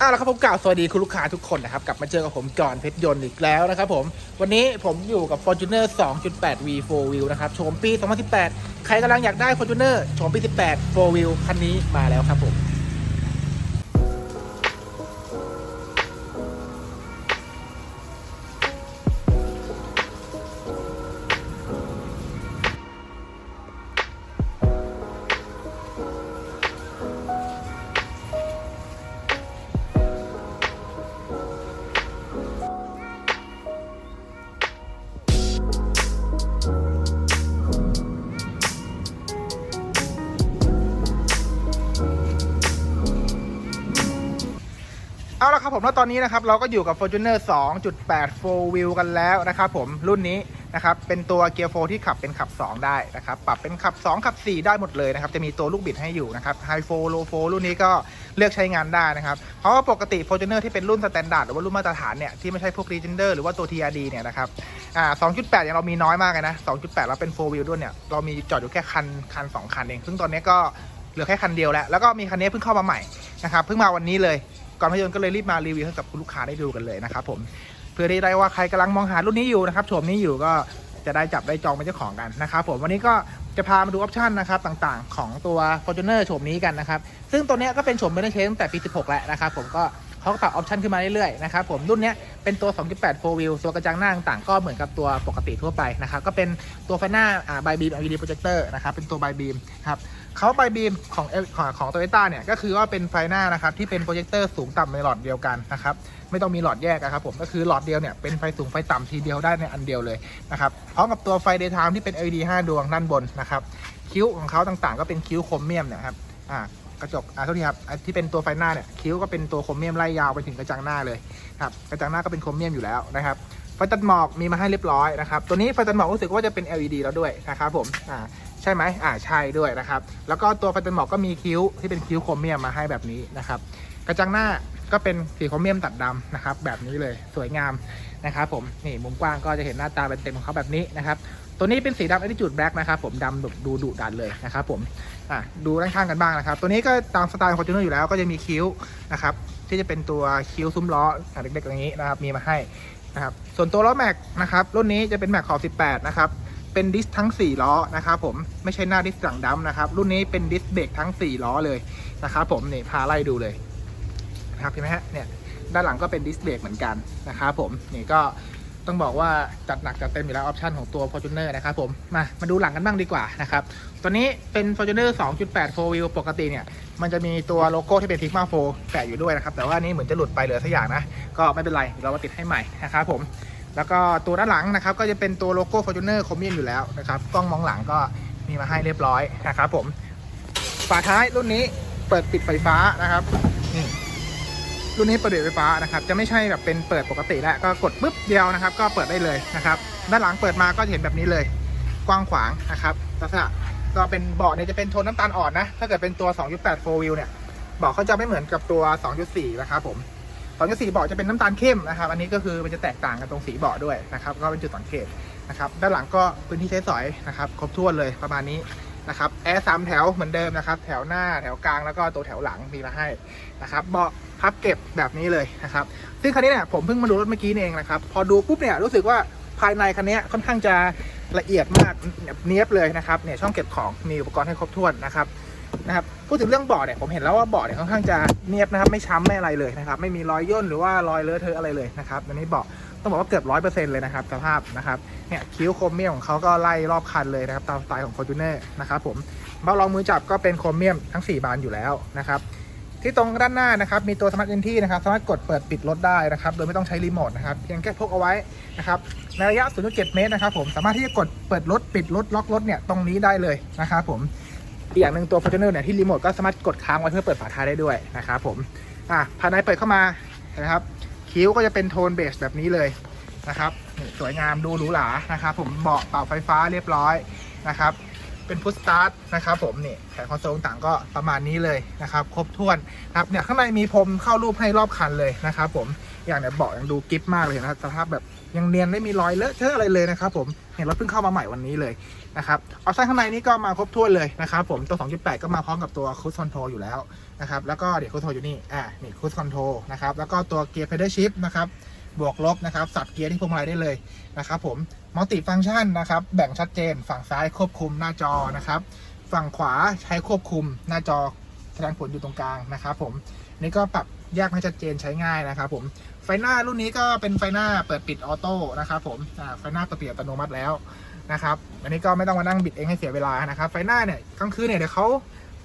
อ้าวแล้วครับผมกล่าวสวัสดีคุณลูกค้าทุกคนนะครับ กลับมาเจอกับผมจอห์นเพชรยนต์อีกแล้วนะครับผม วันนี้ผมอยู่กับ Fortuner 2.8 V 4 Wheel นะครับโฉมปี 2018 ใครกำลังอยากได้ Fortuner โฉมปี 18 4 Wheel คันนี้มาแล้วครับผม เอาละครับผมแล้วตอนนี้นะครับเราก็อยู่กับ Fortuner 2.8 4 Wheel กันแล้วนะครับผมรุ่นนี้นะครับเป็นตัวเกียร์โฟที่ขับเป็นขับ 2 ได้นะครับปรับเป็นขับ 2 ขับ 4 ได้หมดเลยนะครับจะมีตัวลูกบิดให้อยู่นะครับ High 4 Low 4รุ่นนี้ก็เลือกใช้งานได้นะครับเพราะว่าปกติ Fortuner ที่เป็นรุ่นสแตนดาร์ดหรือว่ารุ่นมาตรฐานเนี่ยที่ไม่ใช่พวก Legender หรือว่าตัว TRD เนี่ยนะครับอ่า2.8อย่างเรามีน้อยมากเลยนะ2.8แล้วเป็น4 Wheel ด้วยเนี่ยเรามีจอดอยู่แค่คันคันสองคันเองซึ่งตอนนี้ก็เหลือแค่คันเดียวแล้วแล้วก็มีคันนี้เพิ่งเข้ามาใหม่นะครับเพิ่งมาวันนี้เลย ก่อนพยนต์ก็เลยรีบมารีวิวให้กับคุณลูกค้าได้ดูกันเลยนะครับผมเพื่อที่ได้ว่าใครกำลังมองหารุ่นนี้อยู่นะครับโฉมนี้อยู่ก็จะได้จับได้จองเป็นเจ้าของกันนะครับผมวันนี้ก็จะพามาดูออปชันนะครับต่างๆ ของตัว Fortuner โฉมนี้กันนะครับซึ่งตัวนี้ก็เป็นโฉมไม่ได้ใช้ตั้งแต่ปี 16 แล้วนะครับผมก็เขาก็ปรับออปชันขึ้นมาเรื่อยๆนะครับผมรุ่นนี้เป็นตัว 2.8 4 wheel ตัวกระจังหน้าต่างๆ ก็เหมือนกับตัวปกติทั่วไปนะครับก็เป็นตัวไฟหน้าอ่า by beam LED projector นะครับเป็นตัว by beam ครับ เขาไบบีมของเอของของโตโยต้าเนี่ยก็คือว่าเป็นไฟหน้านะครับที่เป็นโปรเจคเตอร์สูงต่ำในหลอดเดียวกันนะครับไม่ต้องมีหลอดแยกครับผมก็คือหลอดเดียวเนี่ยเป็นไฟสูงไฟต่ำทีเดียวได้ในอันเดียวเลยนะครับพร้อมกับตัวไฟ daytime ที่เป็น LED 5 ดวงด้านบนนะครับคิ้วของเขาต่างๆ ก็เป็นคิ้วโครเมียมนะครับอ่ากระจกอ่าท่านี้ครับที่เป็นตัวไฟหน้าเนี่ยคิ้วก็เป็นตัวโครเมียมไล่ยาวไปถึงกระจังหน้าเลยครับกระจังหน้าก็เป็นโครเมียมอยู่แล้วนะครับไฟตัดหมอกมีมาให้เรียบร้อยนะครับตัวนี้ไฟตัดหมอกรู้สึกว่าจะเป็น LED แล้วด้วยนะครับผมอ่า ใช่ไหมอ่าใช่ด้วยนะครับ แล้วก็ตัวไฟตันหมอกก็มีคิ้วที่เป็นคิ้วโครเมียมมาให้แบบนี้นะครับ กระจังหน้าก็เป็นสีโครเมียมตัดดำนะครับ แบบนี้เลยสวยงามนะครับผมนี่มุมกว้างก็จะเห็นหน้าตาเป็นเต็มของเขาแบบนี้นะครับ ตัวนี้เป็นสีดำ Attitude Black นะครับผมดำแบบดูดุดันเลยนะครับผมอะดูด้านข้างกันบ้างนะครับ ตัวนี้ก็ตามสไตล์ของ Fortuner อยู่แล้วก็จะมีคิ้วนะครับที่จะเป็นตัวคิ้วซุ้มล้อเล็กๆอย่างนี้นะครับมีมาให้นะครับส่วนตัวล้อแม็กนะครับรุ่นนี้จะเป็นแม็กขอบ 18 นะครับ เป็นดิสทั้ง 4 ล้อนะครับผมไม่ใช่หน้าดิสหลังดำนะครับ รุ่นนี้เป็นดิสเบรกทั้ง 4 ล้อเลยนะครับผมนี่พาไล่ดูเลยนะครับเห็นไหมฮะเนี่ยด้านหลังก็เป็นดิสเบรกเหมือนกันนะครับผมนี่ก็ต้องบอกว่าจัดหนักจัดเต็มอยู่แล้วออปชันของตัว Fortuner นะครับผมมามาดูหลังกันบ้างดีกว่านะครับตัวนี้เป็น Fortuner 2.8 4 wheel ปกติเนี่ย มันจะมีตัวโลโก้ที่เป็น Sigma 4แปะอยู่ด้วยนะครับ แต่ว่านี้เหมือนจะหลุดไปเหลือสักอย่างนะ ก็ไม่เป็นไรเดี๋ยวเรามาติดให้ใหม่นะครับผม แล้วก็ตัวด้านหลังนะครับก็จะเป็นตัวโลโก้ Fortuner คอมเมียนอยู่แล้วนะครับกล้องมองหลังก็มีมาให้เรียบร้อยนะครับผมฝาท้ายรุ่นนี้เปิดปิดไฟฟ้านะครับนี่รุ่นนี้เปิดปิดไฟฟ้านะครับ จะไม่ใช่แบบเป็นเปิดปกติแล้วก็กดปุ๊บเดียวนะครับ ก็เปิดได้เลยนะครับ ด้านหลังเปิดมาก็เห็นแบบนี้เลย กว้างขวางนะครับลักษณะก็เป็นเบาะเนี่ยจะเป็นโทนน้ำตาลอ่อนนะถ้าเกิดเป็นตัว 2.8 4 wheel เนี่ยเบาะเขาจะไม่เหมือนกับตัว 2.4 นะครับผม 2.4เบาะจะเป็นน้ำตาลเข้มนะครับ อันนี้ก็คือมันจะแตกต่างกันตรงสีเบาะด้วยนะครับ ก็เป็นจุดสังเกตนะครับ ด้านหลังก็พื้นที่ใช้สอยนะครับ ครบถ้วนเลยประมาณนี้นะครับแอร์สามแถวเหมือนเดิมนะครับ แถวหน้าแถวกลางแล้วก็ตัวแถวหลังมีมาให้นะครับเบาะพับเก็บแบบนี้เลยนะครับ ซึ่งคันนี้เนี่ยผมเพิ่งมาดูรถเมื่อกี้เองนะครับ พอดูปุ๊บเนี่ยรู้สึกว่าภายในคันนี้ค่อนข้างจะละเอียดมากเนียบเลยนะครับเนี่ยช่องเก็บของมีอุปกรณ์ให้ครบถ้วนนะครับ นะครับพูดถึงเรื่องเบาะเนี่ยผมเห็นแล้วว่าเบาะเนี่ยค่อนข้างจะเนียบนะครับไม่ช้ำไม่อะไรเลยนะครับไม่มีรอยย่นหรือว่ารอยเลอะเทอะอะไรเลยนะครับอันนี้เบาะต้องบอกว่าเกือบร้อยเปอร์เซ็นต์เลยนะครับสภาพนะครับเนี่ยคิ้วโครเมียมของเขาก็ไล่รอบคันเลยนะครับตามสไตล์ของ Fortuner นะครับผมเบารองมือจับก็เป็นโครเมียมทั้ง 4 บานอยู่แล้วนะครับที่ตรงด้านหน้านะครับมีตัวสมาร์ทเอนที่นะครับสามารถกดเปิดปิดรถได้นะครับโดยไม่ต้องใช้รีโมทนะครับเพียงแค่พกเอาไว้นะครับในระยะ 0.7 เมตรนะครับผมสามารถที่จะกดเปิดรถปิดรถล็อกรถเนี่ยตรงนี้ได้เลยนะครับผม อีกอย่างหนึ่งตัว Fortuner เนี่ยที่รีโมทก็สามารถกดค้างไว้เพื่อเปิดฝาท้ายได้ด้วยนะครับผมอะภายในเปิดเข้ามานะครับ คิ้วก็จะเป็นโทนเบสแบบนี้เลยนะครับสวยงามดูหรูหรานะครับผมเบาะเป่าไฟฟ้าเรียบร้อยนะครับ เป็นพุทสตาร์ทนะครับผมนี่แผงคอนโซลต่างก็ประมาณนี้เลยนะครับ ครบถ้วนนะครับเนี่ยข้างในมีพรมเข้ารูปให้รอบคันเลยนะครับผมอย่างเนี่ยเบาะยังดูกิฟมากเลยนะครับสภาพแบบยังเนียนไม่มีรอยเลอะเทอะอะไรเลยนะครับผมเห็นรถเพิ่งเข้ามาใหม่วันนี้เลยนะครับออปชั่นข้างในนี่ก็มาครบถ้วนเลยนะครับผมตัว 2.8 ก็มาพร้อมกับตัวคูสคอนโทรอยู่แล้วนะครับแล้วก็เดี๋ยวคูสคอนโทรอยู่นี่อ่านี่คูสคอนโทรนะครับแล้วก็ตัวเกียร์เพดเดิลชิฟนะครับ บวกลบนะครับสับเกียร์ที่พวงมาลัยได้เลยนะครับผมมัลติฟังก์ชันนะครับแบ่งชัดเจน ฝั่งซ้ายควบคุมหน้าจอนะครับฝั่งขวาใช้ควบคุมหน้าจอแสดงผลอยู่ตรงกลางนะครับผมนี่ก็ปรับแยกให้ชัดเจนใช้ง่ายนะครับผมไฟหน้ารุ่นนี้ก็เป็นไฟหน้าเปิดปิดออโต้นะครับผมไฟหน้าเปิดปิดอัตโนมัติแล้วนะครับอันนี้ก็ไม่ต้องมานั่งบิดเองให้เสียเวลานะครับไฟหน้าเนี่ยกลางคืนเนี่ยเดี๋ยวเขา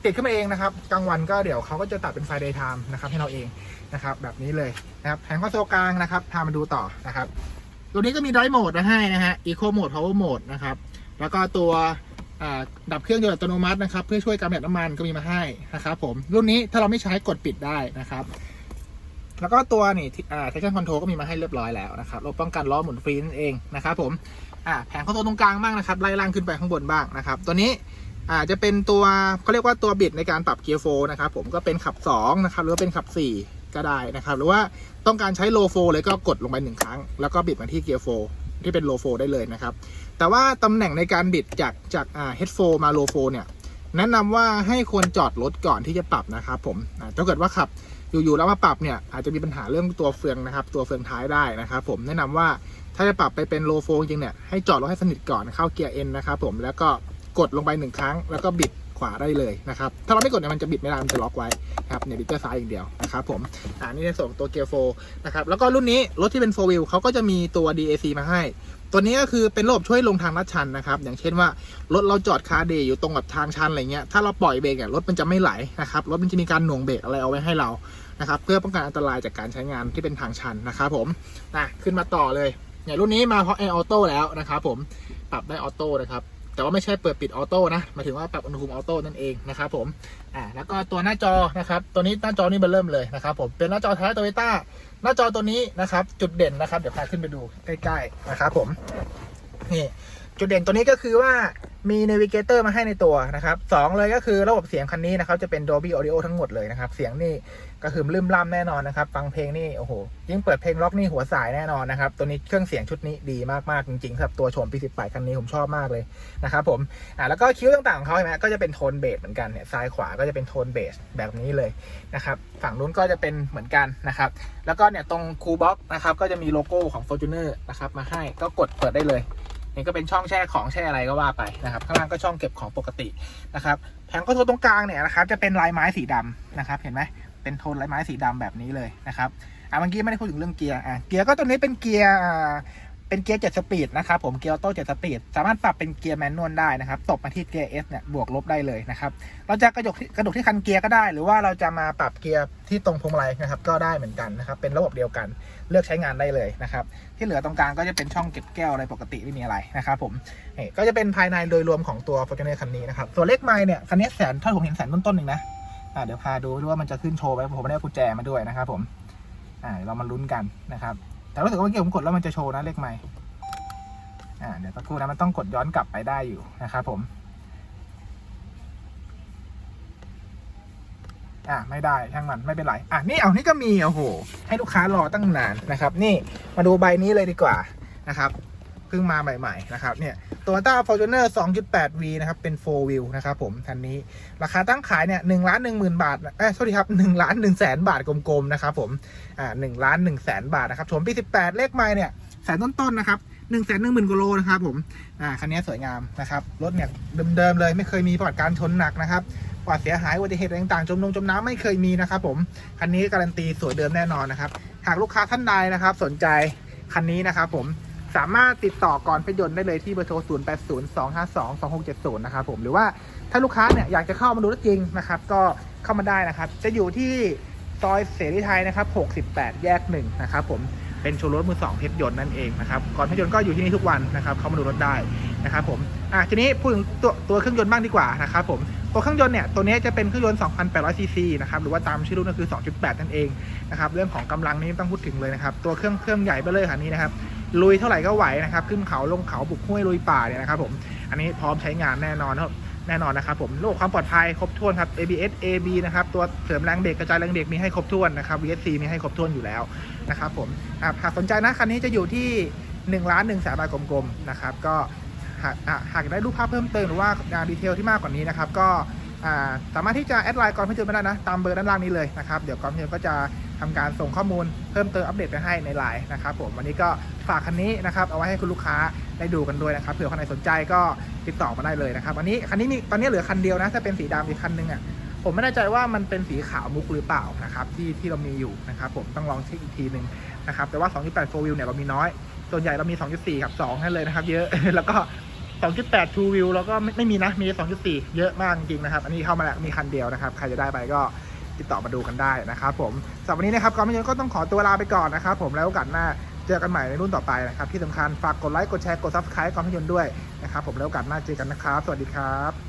ติดขึ้นมาเองนะครับกลางวันก็เดี๋ยวเขาก็จะตัดเป็นไฟ day time นะครับให้เราเองนะครับแบบนี้เลยนะครับแผงคอนโซลกลางนะครับพามาดูต่อนะครับ ตัวนี้ก็มีไดร์โหมดมาให้นะฮะ Eco Mode Power Mode นะครับแล้วก็ตัวอ่าดับเครื่องโดยอัตโนมัตินะครับเพื่อช่วยการประหยัดน้ำมันก็มีมาให้นะครับผมรุ่นนี้ถ้าเราไม่ใช้กดปิดได้นะครับแล้วก็ตัวนี่ที่อ่า traction control ก็มีมาให้เรียบร้อยแล้วนะครับเราป้องกันล้อหมุนฟรีนั่นเองนะครับผมอ่าแผงคอนโซลตรงกลางบ้างนะครับไล่ล่างขึ้นไปข้างบนบ้างนะครับตัวนี้ อ่าจะเป็นตัวเขาเรียกว่าตัวบิดในการปรับเกียร์โฟนะครับผมก็เป็นขับ2นะครับหรือว่าเป็นขับ 4 ก็ได้นะครับ หรือว่าต้องการใช้โลโฟเลยก็กดลงไปหนึ่งครั้ง แล้วก็บิดมาที่เกียร์โฟที่เป็นโลโฟได้เลยนะครับ แต่ว่าตำแหน่งในการบิดจากจากอ่าเฮดโฟมาโลโฟเนี่ยแนะนำว่าให้ควรจอดรถก่อนที่จะปรับนะครับผมถ้าเกิดว่าขับอยู่ๆแล้วมาปรับเนี่ยอาจจะมีปัญหาเรื่องตัวเฟืองนะครับ ตัวเฟืองท้ายได้นะครับผมแนะนำว่าถ้าจะปรับไปเป็นโลโฟจริงเนี่ยให้จอดรถให้สนิทก่อนเข้าเกียร์เอ็นนะครับผมแล้วก็ กดลงไปหนึ่งครั้ง แล้วก็บิดขวาได้เลยนะครับ ถ้าเราไม่กดเนี่ยมันจะบิดไม่ได้ มันจะล็อกไว้นะครับเนี่ยบิดแค่ซ้ายอย่างเดียวนะครับผมอ่านี่ในส่วนของตัวเกียร์โฟนะครับ แล้วก็รุ่นนี้รถที่เป็นโฟวิลเขาก็จะมีตัว DAC มาให้ ตัวนี้ก็คือเป็นระบบช่วยลงทางลาดชันนะครับ อย่างเช่นว่ารถเราจอดคาเดย์อยู่ตรงกับทางชันอะไรเงี้ย ถ้าเราปล่อยเบรกเนี่ยรถมันจะไม่ไหลนะครับ รถมันจะมีการหน่วงเบรกอะไรเอาไว้ให้เรา นะครับ เพื่อป้องกันอันตรายจากการใช้งานที่เป็นทางชันนะครับผมนะขึ้นมาต่อเลยเนี่ยรุ่นนี้มาเพราะแอร์ออโต้แล้วนะครับผม ปรับได้ออโต้นะครับ แต่ว่าไม่ใช่เปิดปิดออโต้นะหมายถึงว่าปรับอุณหภูมิออโต้นั่นเองนะครับผมอ่าแล้วก็ตัวหน้าจอนะครับ ตัวนี้หน้าจอนี่เบอร์เริ่มเลยนะครับผมเป็นหน้าจอแท้โตโยต้าหน้าจอตัวนี้นะครับ จุดเด่นนะครับ เดี๋ยวพาขึ้นไปดูใกล้ๆนะครับผมนี่จุดเด่นตัวนี้ก็คือว่า มีเนวิเกเตอร์มาให้ในตัวนะครับสองเลยก็คือระบบเสียงคันนี้นะครับจะเป็น Dolby Audio ทั้งหมดเลยนะครับ เสียงนี่กระหึ่มลืมล่ำแน่นอนนะครับ ฟังเพลงนี่โอ้โหยิ่งเปิดเพลงล็อกนี่หัวสายแน่นอนนะครับ ตัวนี้เครื่องเสียงชุดนี้ดีมากๆจริงๆสำหรับตัวโฉมปี18คันนี้ผมชอบมากเลยนะครับผมอ่าแล้วก็คิ้วต่างๆของเขาเห็นไหมก็จะเป็นโทนเบสเหมือนกันเนี่ยซ้ายขวาก็จะเป็นโทนเบสแบบนี้เลยนะครับฝั่งนู้นก็จะเป็นเหมือนกันนะครับ แล้วก็เนี่ยตรงคูบ็อกนะครับก็จะมีโลโก้ของ Fortuner นะครับมาให้ก็กดเปิดได้เลย นี่ก็เป็นช่องแช่ของแช่อะไรก็ว่าไปนะครับ ข้างล่างก็ช่องเก็บของปกตินะครับ แผงคอนโซลตรงกลางเนี่ยนะครับ จะเป็นลายไม้สีดำนะครับ เห็นไหมเป็นโทนลายไม้สีดำแบบนี้เลยนะครับ อะเมื่อกี้ไม่ได้พูดถึงเรื่องเกียร์ อะ เกียร์ก็ตัวนี้เป็นเกียร์อ่า เป็นเกียร์เจ็ดสปีดนะครับผมเกียร์ออโต้เจ็ดสปีดสามารถปรับเป็นเกียร์แมนนวลได้นะครับตบมาที่เกียร์ S เนี่ยบวกลบได้เลยนะครับเราจะกระดกกระดกที่คันเกียร์ก็ได้ หรือว่าเราจะมาปรับเกียร์ที่ตรงพวงมาลัยนะครับก็ได้เหมือนกันนะครับเป็นระบบเดียวกันเลือกใช้งานได้เลยนะครับที่เหลือตรงกลางก็จะเป็นช่องเก็บแก้วอะไรปกติไม่มีอะไรนะครับผมก็จะเป็นภายในโดยรวมของตัว Fortuner คันนี้นะครับตัวเลขไมล์เนี่ยคันนี้แสนถ้าผมเห็นแสนต้นๆหนึ่งนะอ่าเดี๋ยวพาดูด้วยว่ามันจะขึ้นโชว์ไหมผมไม่ได้กุญแจมาด้วยนะครับผมอ่าเรามาลุ้นกันนะครับ แต่รู้สึกว่าเมื่อกี้ผมกดแล้วมันจะโชว์นะเลขไมล์อ่าเดี๋ยวสักครู่นะมันต้องกดย้อนกลับไปได้อยู่นะครับผมอะไม่ได้ช่างมันไม่เป็นไรอะนี่เอานี่ก็มีโอ้โหให้ลูกค้ารอตั้งนานนะครับ นี่มาดูใบนี้เลยดีกว่านะครับ พิ่งมาใหม่ๆนะครับเนี่ยตัว Toyota Fortuner 2.8V นะครับเป็น4 wheel นะครับผมคันนี้ราคาตั้งขายเนี่ยหนึ่งล้านหนึ่งหมื่นบาทเอ้ยโทษทีครับหนึ่งล้านหนึ่งแสนบาทกลมๆนะครับผมอ่าหนึ่งล้านหนึ่งแสนบาทนะครับชมปีสิบแปดเลขไม้เนี่ยแสนต้นๆนะครับหนึ่งแสนหนึ่งหมื่นกโลนะครับผมอ่าคันนี้สวยงามนะครับรถเนี่ยเดิมๆเลยไม่เคยมีประวัติการชนหนักนะครับปลอดเสียหายอุบัติเหตุต่างๆ จมลงจมน้ำไม่เคยมีนะครับผม คันนี้การันตีสวยเดิมแน่นอนนะครับ หากลูกค้าท่านใดนะครับ สนใจคันนี้นะครับผม สามารถติดต่อก่อนพยนต์ได้เลยที่เบอร์โทร 0 8 0 2 5 2 2 6 7 0 นะครับผม หรือว่าถ้าลูกค้าเนี่ยอยากจะเข้ามาดูรถจริงนะครับ ก็เข้ามาได้นะครับ จะอยู่ที่ซอยเสรีไทยนะครับ 68 แยกหนึ่งนะครับผม เป็นโชว์รถมือสองเพชรยนต์นั่นเองนะครับ ก่อนเพชรยนต์ก็อยู่ที่นี่ทุกวันนะครับ เข้ามาดูรถได้นะครับผม อะทีนี้พูดถึงตัวตัวเครื่องยนต์บ้างดีกว่านะครับผมตัวเครื่องยนต์เนี่ยตัวนี้จะเป็นเครื่องยนต์ 2,800 ซีซีนะครับ หรือว่าตามชื่อรุ่นก็คือ 2.8 นั่นเองนะครับ เรื่องของกำลังนี่ต้องพูดถึงเลยนะครับ ตัวเครื่องเครื่องใหญ่ไปเลยคันนี้นะครับ ลุยเท่าไหร่ก็ไหวนะครับขึ้นเขาลงเขาบุกห้วยลุยป่าเนี่ยนะครับผมอันนี้พร้อมใช้งานแน่นอนครับแน่นอนนะครับผมระบบความปลอดภัยครบถ้วนครับ ABS AB นะครับตัวเสริมแรงเบรกกระจายแรงเบรกมีให้ครบถ้วนนะครับ VSC มีให้ครบถ้วนอยู่แล้วนะครับผมหากสนใจนะคันนี้จะอยู่ที่1ล้าน1แสนบาทกลมๆนะครับก็หากอะหากอยากได้รูปภาพเพิ่มเติมหรือว่าดีเทลที่มากกว่านี้นะครับก็สามารถที่จะแอดไลน์กรพิจูนมาได้นะ ตามเบอร์ด้านล่างนี้เลยนะครับ เดี๋ยวกรพิจูนก็จะ ทำการส่งข้อมูลเพิ่มเติมอัปเดตไปให้ในไลน์นะครับผมวันนี้ก็ฝากคันนี้นะครับเอาไว้ให้คุณลูกค้าได้ดูกันด้วยนะครับเผื่อคนไหนสนใจก็ติดต่อมาได้เลยนะครับอันนี้คันนี้มีตอนนี้เหลือคันเดียวนะถ้าเป็นสีดำอีกคันนึงอะผมไม่แน่ใจว่ามันเป็นสีขาวมุกหรือเปล่านะครับที่ที่เรามีอยู่นะครับผมต้องลองเช็คอีกทีหนึ่งนะครับแต่ว่า 2.8 4 wheel เนี่ยเรามีน้อย ส่วนใหญ่เรามี 2.4 กับ 2 ให้เลยนะครับ เยอะ แล้วก็ 2.8 True View แล้วก็ไม่ไม่มีนะ มี 2.4 เยอะมากจริงๆนะครับ อันนี้เข้ามาแล้วมีคันเดียวนะครับ ใครจะได้ไปก็ ติดต่อมาดูกันได้นะครับผมสำหรับวันนี้นะครับก่อนไม่ยนก็ต้องขอตัวลาไปก่อนนะครับผมแล้วโอกาสหน้าเจอกันใหม่ในรุ่นต่อไปนะครับที่สำคัญฝากกดไลค์กดแชร์กดซับสไครต์ก่อนพยนต์ด้วยนะครับผมแล้วโอกาสหน้าเจอกันนะครับ สวัสดีครับ